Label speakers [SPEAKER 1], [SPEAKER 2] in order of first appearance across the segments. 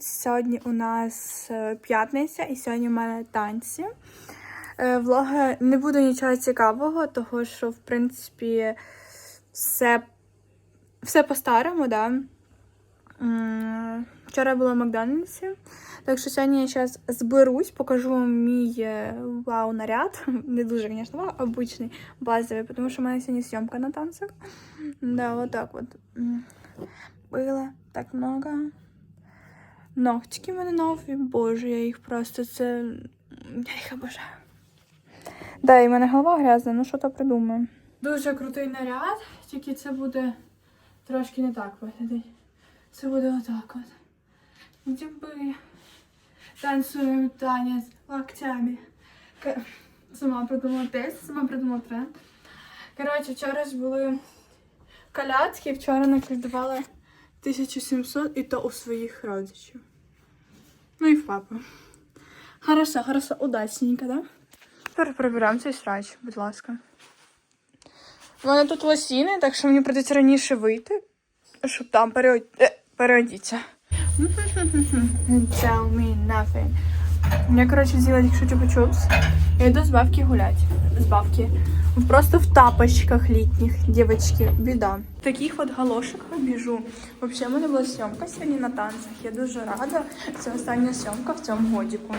[SPEAKER 1] Сьогодні у нас е, п'ятниця і сьогодні в мене танці. Е, Влога не буде нічого цікавого, того що, в принципі, все, все по-старому, да. Вчора була в Макдональдсі, так що сьогодні я зараз зберусь, покажу вам мій е, вау-наряд. Не дуже, звісно, вау, обичний, базовий, тому що в мене сьогодні зйомка на танцях. Да, вот так вот. Так много. Ногтики в мене нові, боже, я їх просто це. Я їх обожаю. Да, і в мене голова грязна, ну що то придумаю. Дуже крутий наряд, тільки це буде трошки не так виглядати. Це буде отак от. Діби. Танцюємо танець локтями. Сама придумала тест, сама придумала тренд. Коротше, вчора ж були колядки, вчора накладувала 1700 і то у своїх родичів. Ну і в папу. Хорошо, хорошо, удачненько, да? Тепер приберемо цей срач, будь ласка. У мене тут лосіни, так що мені придеться раніше вийти, щоб там е, переодіться. Tell me nothing. Я, взяла тільки що чупа-чупс. Я йду з бабки гулять. З бабки. Просто в тапочках літніх, дівчатки, біда. В таких от галошиках біжу. Взагалі, в мене була зйомка сьогодні на танцях. Я дуже рада. Це остання зйомка в цьому годіку.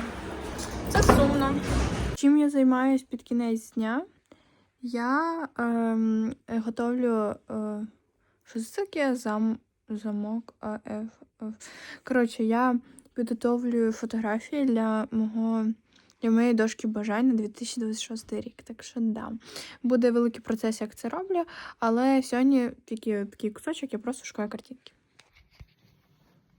[SPEAKER 1] Це сумно. Чим я займаюсь під кінець дня? Я ем, готовлю. Е, що це таке? Зам, замок АФ. Коротше, я підготовлюю фотографії для мого для моєї дошки бажань на 2026 рік. Так що да. Буде великий процес, як це роблю, але сьогодні тільки такий кусочок, я просто шукаю картинки.